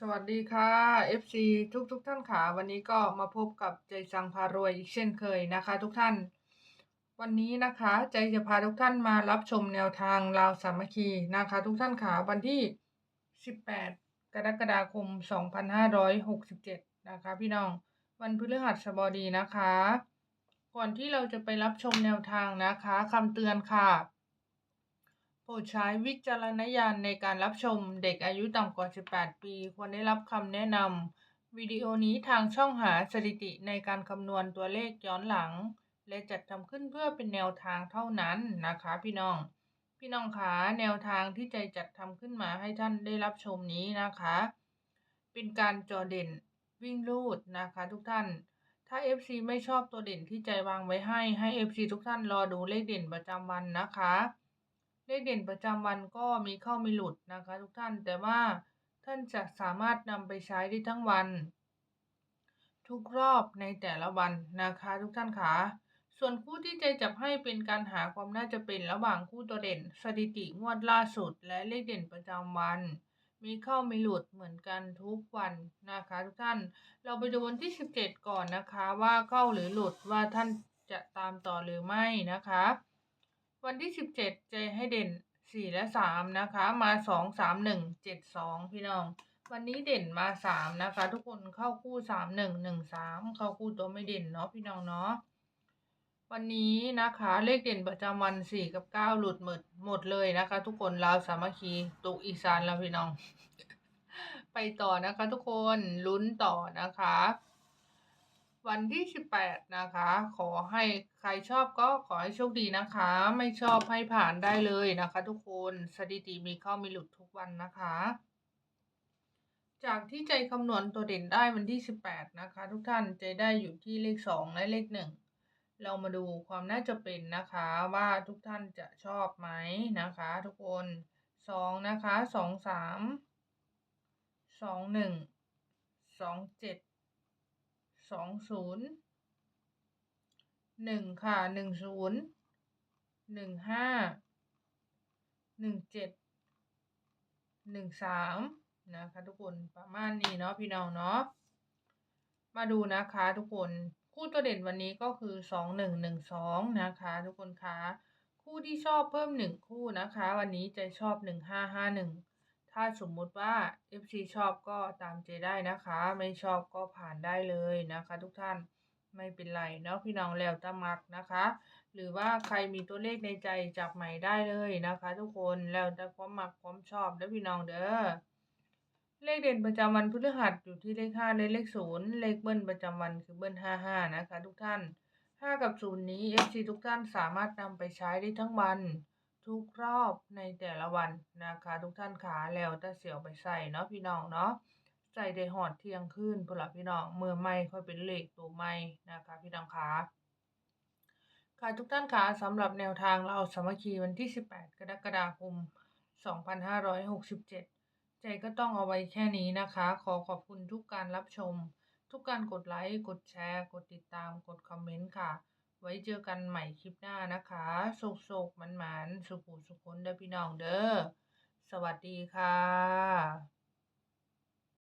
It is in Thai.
สวัสดีค่ะ FC ทุกทุกท่านค่ะ วันนี้ก็มาพบกับใจสังพารวยอีกเช่นเคยนะคะ ทุกท่าน วันนี้นะคะใจจะพาทุกท่านมารับชมแนวทางลาวสามัคคีนะคะ ทุกท่านค่ะ วันที่ 18 กรกฎาคม 2567 นะคะ พี่น้องวันพฤหัสบดีนะคะ ก่อนที่เราจะไปรับชมแนวทางนะคะคำเตือนค่ะ โปรดใช้วิจารณญาณในการรับชมเด็กอายุต่ำกว่า 18 ปี ควรได้รับคำแนะนำวิดีโอนี้ทางช่องหาสถิติในการคำนวณตัวเลขย้อนหลัง และจัดทำขึ้นเพื่อเป็นแนวทางเท่านั้นนะคะ พี่น้อง พี่น้องคะแนวทางที่ใจจัดทำขึ้นมาให้ท่านได้รับชมนี้นะคะ เป็นการจอเด่นวิ่งลูดนะคะ ทุกท่าน ถ้า FC ไม่ชอบตัวเด่นที่ใจวางไว้ให้ให้ FC ทุกท่านรอดูเลขเด่นประจำวันนะคะ เลขเด่นประจำวันก็มีเข้ามีหลุดนะคะ ทุกท่านแต่ว่าท่านจะสามารถนำไปใช้ได้ทั้งวัน ทุกรอบในแต่ละวันนะคะ ทุกท่านคะส่วนคู่ที่ใจจับให้เป็นการหาความน่าจะเป็นระหว่างคู่ตัวเด่น สถิติงวดล่าสุด และเลขเด่นประจำวัน มีเข้ามีหลุดเหมือนกันทุกวันนะคะ ทุกท่านเราไปดูวันที่ 17 ก่อนนะคะ ว่าเข้าหรือหลุดว่าท่านจะตามต่อหรือไม่นะคะ วันที่17ใจให้เด่น4และ3นะคะ มา2 3 1 7 2พี่น้อง วันนี้เด่นมา3นะคะ ทุกคนเข้าคู่3 1 1 3เข้าคู่ตัวไม่เด่นเนาะพี่น้องเนาะวันนี้นะคะเลขเด่นประจำวัน4กับ9หลุดหมดหมดเลยนะคะ ทุกคนลาวสามัคคีตุกอีสานแล้วพี่น้อง ไปต่อนะคะ ทุกคนลุ้นต่อนะคะ วันที่ 18 นะคะ ขอให้ใครชอบก็ขอให้โชคดีนะคะ ไม่ชอบให้ผ่านได้เลยนะคะ ทุกคนสถิติมีเข้ามีหลุดทุกวันนะคะ จากที่ใจคำนวณตัวเด่นได้วันที่ 18 นะคะ ทุกท่านใจได้อยู่ที่เลข 2 และเลข 1 เรามาดูความน่าจะเป็นนะคะ ว่าทุกท่านจะชอบไหมนะคะ ทุกคน2นะคะ 2 3 2 1 2 7 สองศูนย์หนึ่งค่ะหนึ่งศูนย์หนึ่งห้าหนึ่งเจ็ดหนึ่งสามนะคะทุกคนประมาณนี้เนาะพี่น้องเนาะมาดูนะคะทุกคนคู่ตัวเด่นวันนี้ก็คือสองหนึ่งหนึ่งสองนะคะทุกคนคะคู่ที่ชอบเพิ่มหนึ่งคู่นะคะ วันนี้จะชอบหนึ่งห้าห้าหนึ่ง ถ้าสมมุติว่า FC ชอบก็ตามใจได้นะคะ ไม่ชอบก็ผ่านได้เลยนะคะ ทุกท่านไม่เป็นไรเนาะพี่น้องแล้วตะมักนะคะ หรือว่าใครมีตัวเลขในใจจับใหม่ได้เลยนะคะ ทุกคนแล้วแต่ความมักความชอบแล้วพี่น้องเด้อเลขเด่นประจำวันพฤหัสอยู่ที่เลขห้าในเลขศูนย์เลขเบิ้ลประจำวันคือเบิ้ลห้าห้านะคะ ทุกท่านห้ากับศูนย์นี้ FC ทุกท่านสามารถนำไปใช้ได้ทั้งวัน ทุกรอบในแต่ละวันนะคะ ทุกท่านขาแล้วแต่เสียวไปใส่เนาะพี่น้องเนาะใส่ได้หอดเที่ยงคืนพนละพี่น้องเมื่อไม่ค่อยเป็นเหลขตัวไม่นะคะ พี่น้องขาค่ะทุกท่านขาสำหรับแนวทางเราสามัคคีวันที่ 18 กรกฎาคม 2567 ใจก็ต้องเอาไว้แค่นี้นะคะ ขอขอบคุณทุกการรับชม ทุกการกดไลค์ กดแชร์ กดติดตาม กดคอมเมนต์ค่ะ ไว้เจอกันใหม่คลิปหน้านะคะโศกโศกมันหมานสุขุสุขนเด้อพี่น้องเด้อ สวัสดีค่ะ